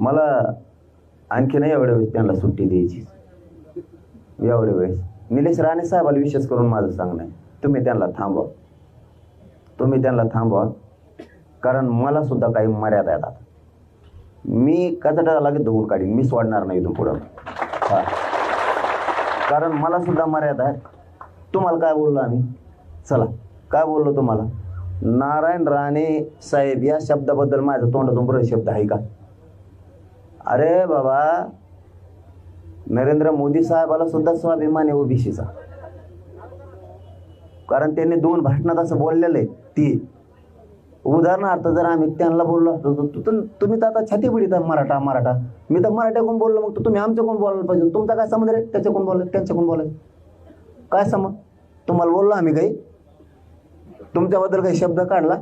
मला आणखीन एवढ्या वेळेस त्यांना सुट्टी द्यायची. एवढ्या वेळेस. निलेश राणे साहेबाला विशेष करून माझं सांगणं आहे. तुम्ही त्यांना थांबवा. तुम्ही त्यांना थांबवा. कारण मला सुद्धा काही मर्यादा आहेत मी कचरा लागेल धुवून काढीन. मी सोडणार नाही इथून पुढं. हां. कारण मला सुद्धा मर्यादा आहे तुम्हाला काय बोललो आम्ही? चला. काय बोललो तुम्हाला? नारायण राणे साहेब या शब्दाबद्दल माझ्या तोंडातून बरोबर शब्द आहे का? अरे बाबा नरेंद्र मोदी साहेबाला सुद्धा स्वाभिमान आहे ओबीसीचा. कारण त्यांनी दोन भाषणात असं बोललेलं आहे ती. उदाहरणार्थ जर आम्ही त्यांना बोललो असतो तर तुम्ही तर आता छाती पिढीत मराठा मराठा. मी तर मराठ्याकडून बोललो मग तुम्ही तुम्ही आमच्याकडून बोलायला पाहिजे. तुमचा काय समज रे? त्याच्याकडून बोलायचं कोण बोलायचं काय समज तुम्हाला बोललो आम्ही काही? तुमच्याबद्दल काही शब्द काढला?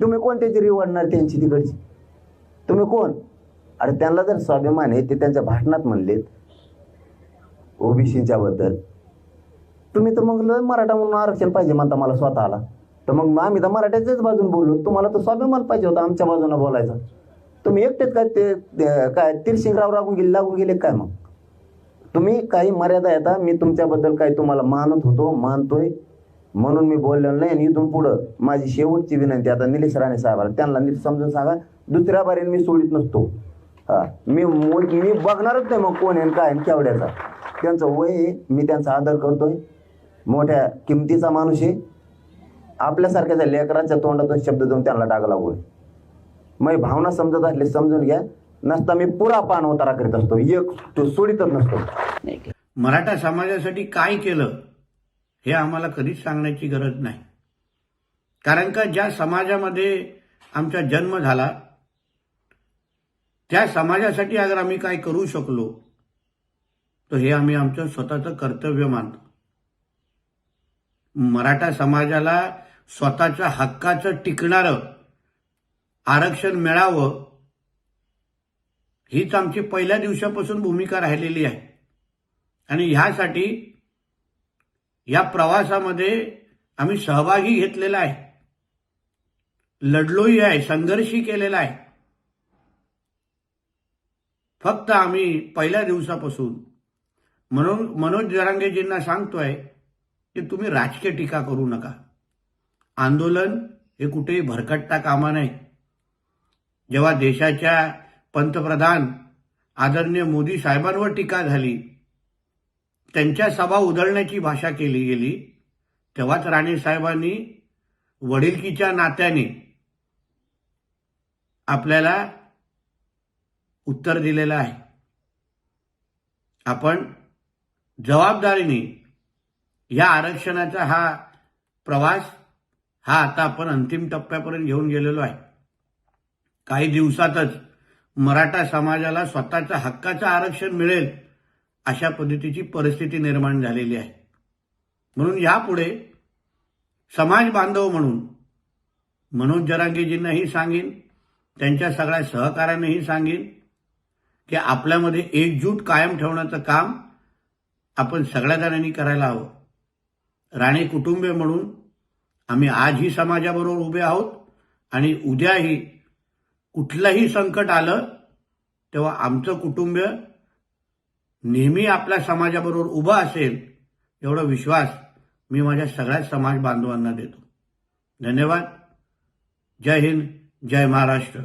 तुम्ही कोण त्याची रिवडणार त्यांची तिकडची? तुम्ही कोण? अरे त्यांना जर स्वाभिमान आहे ते त्यांच्या भाषणात म्हणलेत ओबीसीच्या बद्दल तुम्ही तर मग मराठा म्हणून आरक्षण पाहिजे म्हणता मला स्वतःला. तर मग आम्ही तर मराठ्याच्याच बाजून बोललो तुम्हाला तर स्वाभिमान पाहिजे होता आमच्या बाजूने बोलायचा. तुम्ही एकटेच काय ते काय तिरशिंगराव लागून गेले लागून गेले काय मग? तुम्ही काही मर्यादा येता मी तुमच्याबद्दल काही तुम्हाला मानत होतो मानतोय. म्हणून मी बोललेलो नाही आणि इथून पुढं माझी शेवटची विनंती आता निलेश राणे साहेबाला त्यांना नीट समजून सांगा. दुसऱ्या बारीने मी सोडित नसतो. हा. मी मी बघणारच नाही मग कोण आहे काय आहे आणि त्यांचं वय आहे मी त्यांचा आदर करतोय. मोठ्या किमतीचा माणूस आहे. आपल्यासारख्याच्या लेकरांच्या तोंडातून शब्द देऊन त्यांना टाकला लागू मग भावना समजत असली समजून घ्या. नसता मी पुरा पान उतारा करीत असतो. एक तो सोडितच नसतो. मराठा समाजासाठी काय केलं हे आम्हाला कधीच सांगण्याची गरज नाही. कारण का ज्या समाजामध्ये आमचा जन्म झाला त्या समाजासाठी अगर आम्ही काय करू शकलो तर हे आम्ही आमचं स्वतःचं कर्तव्य मानतो. मराठा समाजाला स्वतःच्या हक्काचं टिकणारं आरक्षण मिळावं हीच आमची पहिल्या दिवसापासून भूमिका राहिलेली आहे. आणि ह्यासाठी या प्रवासामध्ये आम्ही सहभागी घेतलेला आहे. लढलोही आहे संघर्षही केलेला आहे. फक्त आम्ही पहिल्या दिवसापासून म्हणून मनोज जरांगेजींना सांगतोय की तुम्ही राजकीय टीका करू नका. आंदोलन हे कुठेही भरकटता कामा नये. जेव्हा देशाच्या पंतप्रधान आदरणीय मोदी साहेबांवर टीका झाली त्यांच्या सभा उधळण्याची भाषा केली गेली तेव्हाच राणे साहेबांनी वडिलकीच्या नात्याने आपल्याला उत्तर दिलेलं आहे. आपण जबाबदारीने या आरक्षणाचा हा प्रवास हा आता आपण अंतिम टप्प्यापर्यंत घेऊन गेलेलो आहे. काही दिवसातच मराठा समाजाला स्वतःच्या हक्काचं आरक्षण मिळेल अशा पद्धतीची परिस्थिती निर्माण झालेली आहे. म्हणून यापुढे समाज बांधव म्हणून मनोज जरांगेजींनाही सांगेन त्यांच्या सगळ्या सहकाऱ्यांनाही सांगेन की आपल्यामध्ये एकजूट कायम ठेवण्याचं काम आपण सगळ्या जणांनी करायला हवं. राणे कुटुंबीय म्हणून आम्ही आजही समाजाबरोबर उभे आहोत आणि उद्याही कुठलंही संकट आलं तेव्हा आमचं कुटुंबीय नेहमी आपल्या समाजाबरोबर उभं असेल एवढा विश्वास मी माझ्या सगळ्या समाज बांधवांना देतो. धन्यवाद. जय हिंद जय महाराष्ट्र.